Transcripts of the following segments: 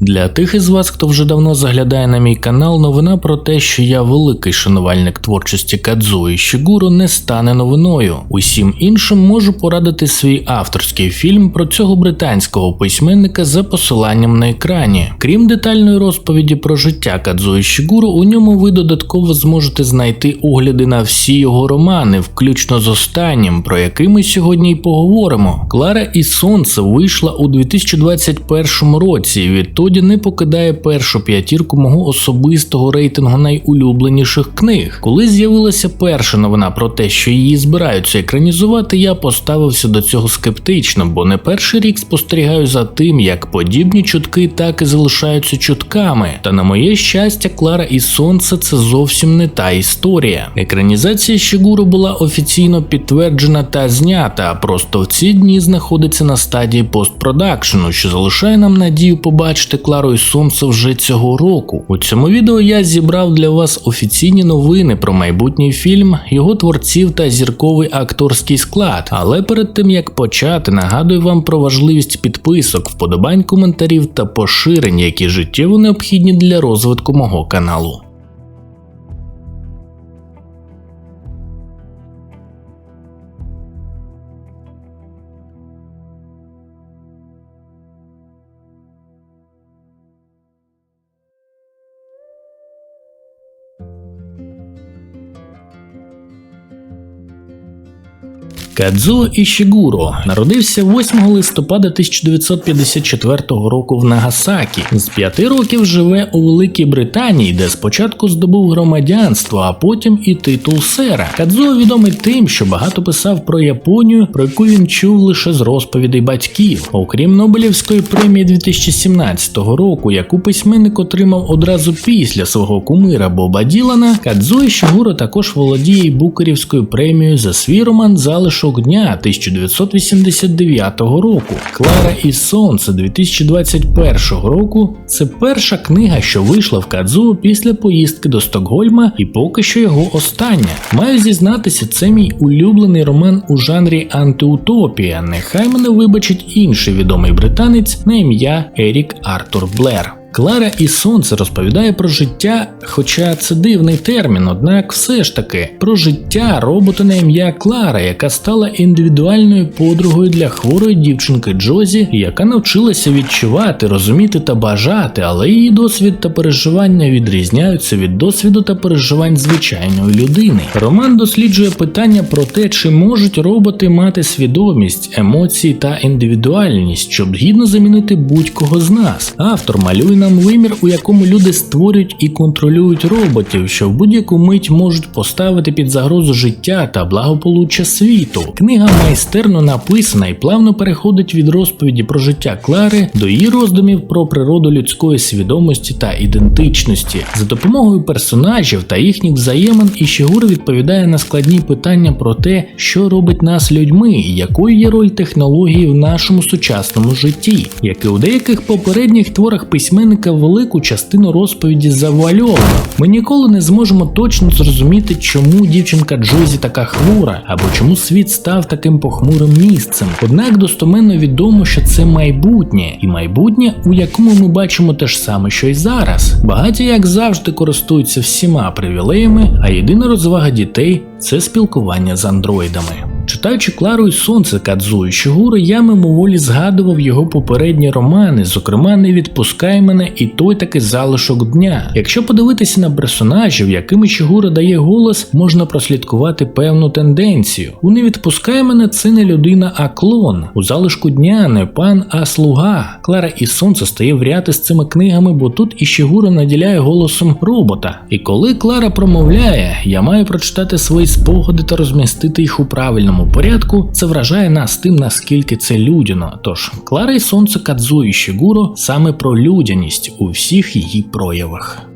Для тих із вас, хто вже давно заглядає на мій канал, новина про те, що я великий шанувальник творчості Кадзу і Шігуро, не стане новиною. Усім іншим можу порадити свій авторський фільм про цього британського письменника за посиланням на екрані. Крім детальної розповіді про життя Кадзу і Шігуро, у ньому ви додатково зможете знайти огляди на всі його романи, включно з останнім, про який ми сьогодні й поговоримо. Клара і Сонце вийшла у 2021 році. і Відтоді не покидає першу п'ятірку мого особистого рейтингу найулюбленіших книг. Коли з'явилася перша новина про те, що її збираються екранізувати, я поставився до цього скептично, бо не перший рік спостерігаю за тим, як подібні чутки так і залишаються чутками. Та на моє щастя, Клара і Сонце це зовсім не та історія. Екранізація Щегуру була офіційно підтверджена та знята, а просто в ці дні знаходиться на стадії постпродакшену, що залишає нам надію побачити Клару і Сонце вже цього року. У цьому відео я зібрав для вас офіційні новини про майбутній фільм, його творців та зірковий акторський склад. Але перед тим як почати, нагадую вам про важливість підписок, вподобань коментарів та поширень, які життєво необхідні для розвитку мого каналу. Кадзуо Ішігуро народився 8 листопада 1954 року в Нагасакі. З п'яти років живе у Великій Британії, де спочатку здобув громадянство, а потім і титул сера. Кадзуо відомий тим, що багато писав про Японію, про яку він чув лише з розповідей батьків. Окрім Нобелівської премії 2017 року, яку письменник отримав одразу після свого кумира Боба Ділана, Кадзуо Ішігуро також володіє й Букерівською премією за свій роман Залишок дня 1989 року. Клара і Сонце 2021 року це перша книга, що вийшла в Кадзуо після поїздки до Стокгольма, і поки що його остання. Маю зізнатися, це мій улюблений роман у жанрі антиутопія. Нехай мене вибачить інший відомий британець на ім'я Ерік Артур Блер. Клара і Сонце розповідає про життя, хоча це дивний термін, однак все ж таки про життя робота на ім'я Клара, яка стала індивідуальною подругою для хворої дівчинки Джозі, яка навчилася відчувати, розуміти та бажати, але її досвід та переживання відрізняються від досвіду та переживань звичайної людини. Роман досліджує питання про те, чи можуть роботи мати свідомість, емоції та індивідуальність, щоб гідно замінити будь-кого з нас. Автор малює нам вимір, у якому люди створюють і контролюють роботів, що в будь-яку мить можуть поставити під загрозу життя та благополуччя світу. Книга майстерно написана і плавно переходить від розповіді про життя Клари до її роздумів про природу людської свідомості та ідентичності. За допомогою персонажів та їхніх взаємин Ішігур відповідає на складні питання про те, що робить нас людьми і якою є роль технології в нашому сучасному житті, як і у деяких попередніх творах письменника велику частину розповіді завуальовано. Ми ніколи не зможемо точно зрозуміти, чому дівчинка Джозі така хвора, або чому світ став таким похмурим місцем. Однак достоменно відомо, що це майбутнє, і майбутнє, у якому ми бачимо те ж саме, що й зараз. Багаті, як завжди, користуються всіма привілеями, а єдина розвага дітей це спілкування з андроїдами. Читаючи Клару і Сонце Кадзу і Шигури, я мимоволі згадував його попередні романи, зокрема Не відпускай мене і той таки залишок дня. Якщо подивитися на персонажів, якими Шигура дає голос, можна прослідкувати певну тенденцію. У Не відпускай мене це не людина, а клон. У залишку дня не пан, а слуга. Клара і Сонце стає в ряд із цими книгами, бо тут і Шигура наділяє голосом робота. І коли Клара промовляє, я маю прочитати свої спогади та розмістити їх у правильному порядку, це вражає нас тим, наскільки це людяно. Тож Клара і Сонце Кадзу і Шігуро саме про людяність у всіх її проявах.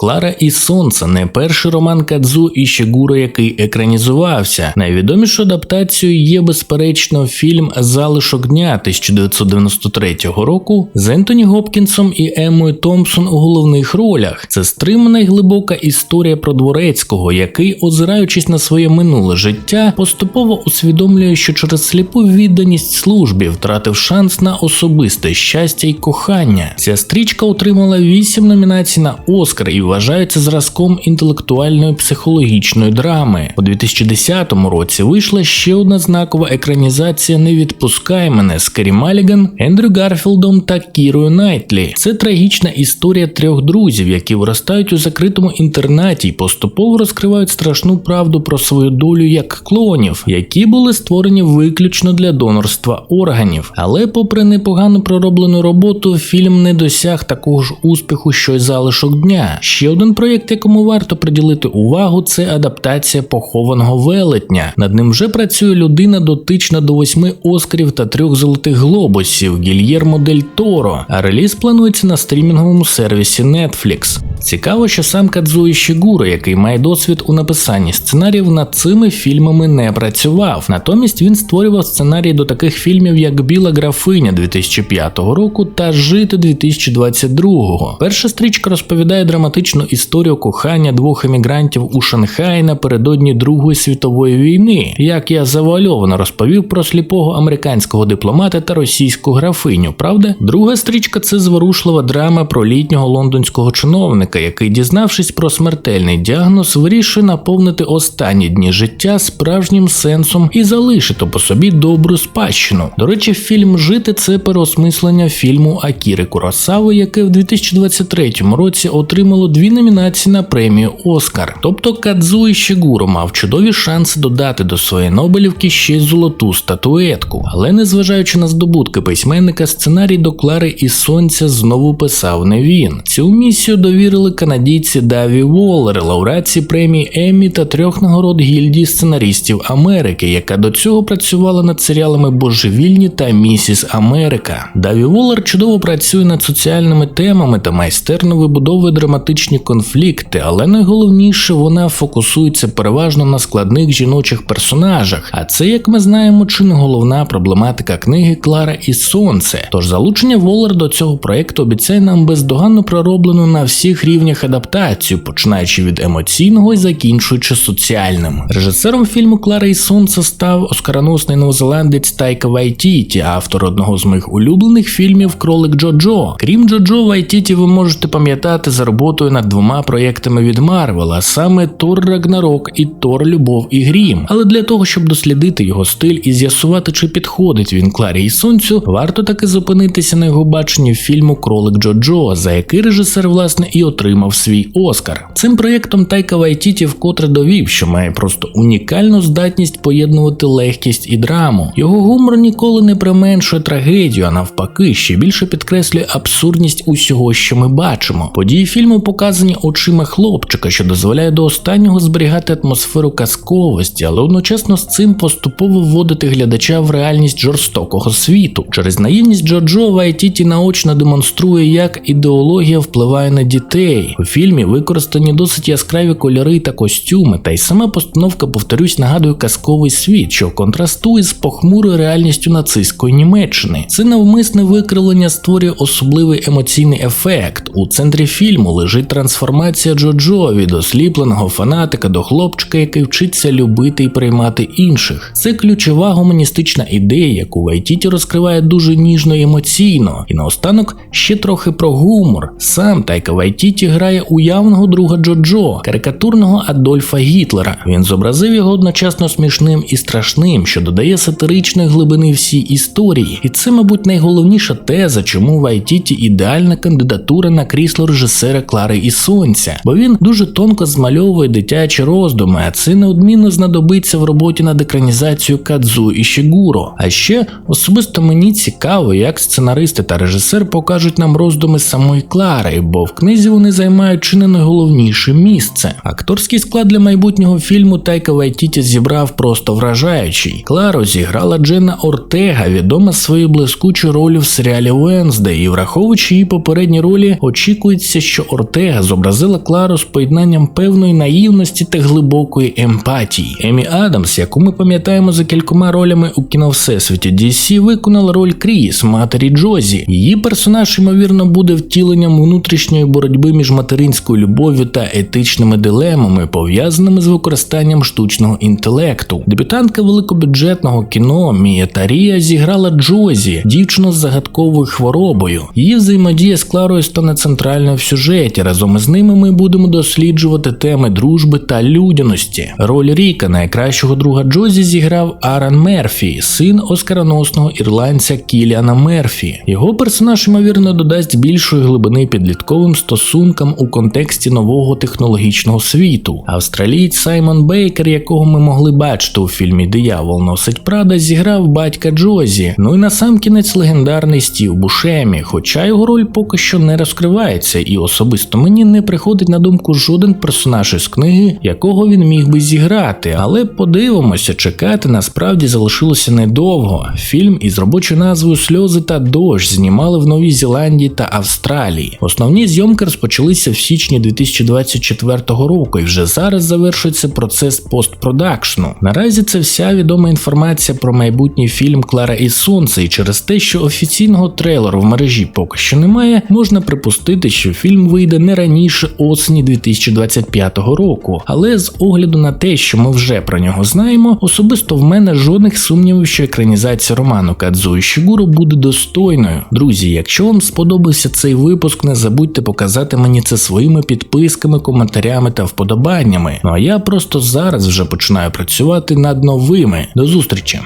Клара і Сонце не перший роман Кадзу Ішігуро, який екранізувався. Найвідомішою адаптацією є безперечно фільм Залишок дня 1993 року з Ентоні Гопкінсом і Еммою Томпсон у головних ролях. Це стримана й глибока історія про дворецького, який, озираючись на своє минуле життя, поступово усвідомлює, що через сліпу відданість службі втратив шанс на особисте щастя й кохання. Ця стрічка отримала 8 номінацій на Оскар і вважається зразком інтелектуальної психологічної драми. У 2010 році вийшла ще одна знакова екранізація Не відпускай мене з Керрі Маліган, Ендрю Гарфілдом та Кірою Найтлі. Це трагічна історія трьох друзів, які виростають у закритому інтернаті і поступово розкривають страшну правду про свою долю як клонів, які були створені виключно для донорства органів. Але, попри непогано пророблену роботу, фільм не досяг такого ж успіху, що й залишок дня. Ще один проєкт, якому варто приділити увагу, це адаптація похованого велетня. Над ним вже працює людина дотична до восьми оскарів та трьох золотих глобусів Гільєрмо Дель Торо, а реліз планується на стрімінговому сервісі Netflix. Цікаво, що сам Кадзуї Шігуро, який має досвід у написанні сценаріїв, над цими фільмами не працював. Натомість він створював сценарії до таких фільмів, як Біла графиня 2005 року та Жити 2022. Перша стрічка розповідає драматичну історію кохання двох емігрантів у Шанхаї напередодні Другої світової війни. Як я завуальовано розповів про сліпого американського дипломата та російську графиню. Правда, друга стрічка це зворушлива драма про літнього лондонського чиновника, який, дізнавшись про смертельний діагноз, вирішує наповнити останні дні життя справжнім сенсом і залишити по собі добру спадщину. До речі, фільм Жити це переосмислення фільму Акіри Куросави, яке в 2023 році отримало дві номінації на премію Оскар. Тобто Кадзуї Шігуро мав чудові шанси додати до своєї Нобелівки ще й золоту статуетку. Але незважаючи на здобутки письменника, сценарій до Клари і Сонця знову писав не він. Цю місію довірили канадійці Даві Воллер, лауреатці премії Еммі та трьох нагород гільдії сценаристів Америки, яка до цього працювала над серіалами Божевільні та Місіс Америка. Даві Воллер чудово працює над соціальними темами та майстерно вибудовує драматичні конфлікти, але найголовніше вона фокусується переважно на складних жіночих персонажах. А це, як ми знаємо, чи не головна проблематика книги Клара і Сонце. Тож залучення Воллер до цього проекту обіцяє нам бездоганно пророблену на всіх рівнях адаптацію, починаючи від емоційного і закінчуючи соціальним. Режисером фільму Клара і Сонце став оскароносний новозеландець Тайка Вайтіті, автор одного з моїх улюблених фільмів Кролик Джоджо. Крім Джоджо, Вайтіті ви можете пам'ятати за роботою над двома проєктами від Марвел, а саме Тор Рагнарок і Тор Любов і Грім. Але для того, щоб дослідити його стиль і з'ясувати, чи підходить він Кларі і Сонцю, варто таки зупинитися на його баченні фільму Кролик Джоджо, за який режисер власне і отримав свій Оскар. Цим проєктом Тайка Вайтіті вкотре довів, що має просто унікальну здатність поєднувати легкість і драму. Його гумор ніколи не применшує трагедію, а навпаки, ще більше підкреслює абсурдність усього, що ми бачимо. Події фільму показані очима хлопчика, що дозволяє до останнього зберігати атмосферу казковості, але одночасно з цим поступово вводити глядача в реальність жорстокого світу. Через наївність Джоджо Вайтіті наочно демонструє, як ідеологія впливає на дітей. У фільмі використані досить яскраві кольори та костюми, та й сама постановка, повторюсь, нагадує казковий світ, що контрастує з похмурою реальністю нацистської Німеччини. Це навмисне викривлення створює особливий емоційний ефект. У центрі фільму лежить трансформація Джоджо від осліпленого фанатика до хлопчика, який вчиться любити і приймати інших. Це ключова гуманістична ідея, яку Вайтіті розкриває дуже ніжно і емоційно. І наостанок ще трохи про гумор. Сам Тайка Вайтіті грає уявного друга Джоджо, карикатурного Адольфа Гітлера. Він зобразив його одночасно смішним і страшним, що додає сатиричної глибини всій історії. І це, мабуть, найголовніша теза, чому Вайтіті ідеальна кандидатура на крісло режисера Клари і Сонця, бо він дуже тонко змальовує дитячі роздуми, а це неодмінно знадобиться в роботі над екранізацією Кадзу і Шігуро. А ще особисто мені цікаво, як сценаристи та режисер покажуть нам роздуми самої Клари, бо в книзі вони займають чи не найголовніше місце. Акторський склад для майбутнього фільму Тайка Вайтіті зібрав просто вражаючий. Клару зіграла Дженна Ортега, відома своєю блискучою ролью в серіалі Уенсдей, і враховуючи її попередні ролі, очікується, що Ортега зобразила Клару з поєднанням певної наївності та глибокої емпатії. Емі Адамс, яку ми пам'ятаємо за кількома ролями у кіно Всесвіті DC, виконала роль Кріс, матері Джозі. Її персонаж, ймовірно, буде втіленням внутрішньої боротьби між материнською любов'ю та етичними дилемами, пов'язаними з використанням штучного інтелекту. Дебютантка великобюджетного кіно Мія Тарія зіграла Джозі, дівчину з загадковою хворобою. Її взаємодія з Кларою стане центральною в сюжеті. Разом із ними ми будемо досліджувати теми дружби та людяності. Роль Ріка, найкращого друга Джозі, зіграв Аран Мерфі, син оскароносного ірландця Кіліана Мерфі. Його персонаж, ймовірно, додасть більшої глибини підлітковим стосункам у контексті нового технологічного світу. Австралієць Саймон Бейкер, якого ми могли бачити у фільмі Диявол носить Прада, зіграв батька Джозі. Ну і на сам кінець легендарний Стів Бушемі, хоча його роль поки що не розкривається, і особисто мені не приходить на думку жоден персонаж із книги, якого він міг би зіграти. Але подивимося, чекати насправді залишилося недовго. Фільм із робочою назвою Сльози та дощ знімали в Новій Зеландії та Австралії. Основні зйомки розпочалися в січні 2024 року, і вже зараз завершується процес постпродакшну. Наразі це вся відома інформація про майбутній фільм Клара і Сонце, і через те, що офіційного трейлеру в мережі поки що немає, можна припустити, що фільм вийде не раніше осені 2025 року. Але з огляду на те, що ми вже про нього знаємо, особисто в мене жодних сумнівів, що екранізація роману Кадзу і Шігуру буде достойною. Друзі, якщо вам сподобався цей випуск, не забудьте показати мені це своїми підписками, коментарями та вподобаннями. Ну а я просто зараз вже починаю працювати над новими. До зустрічі!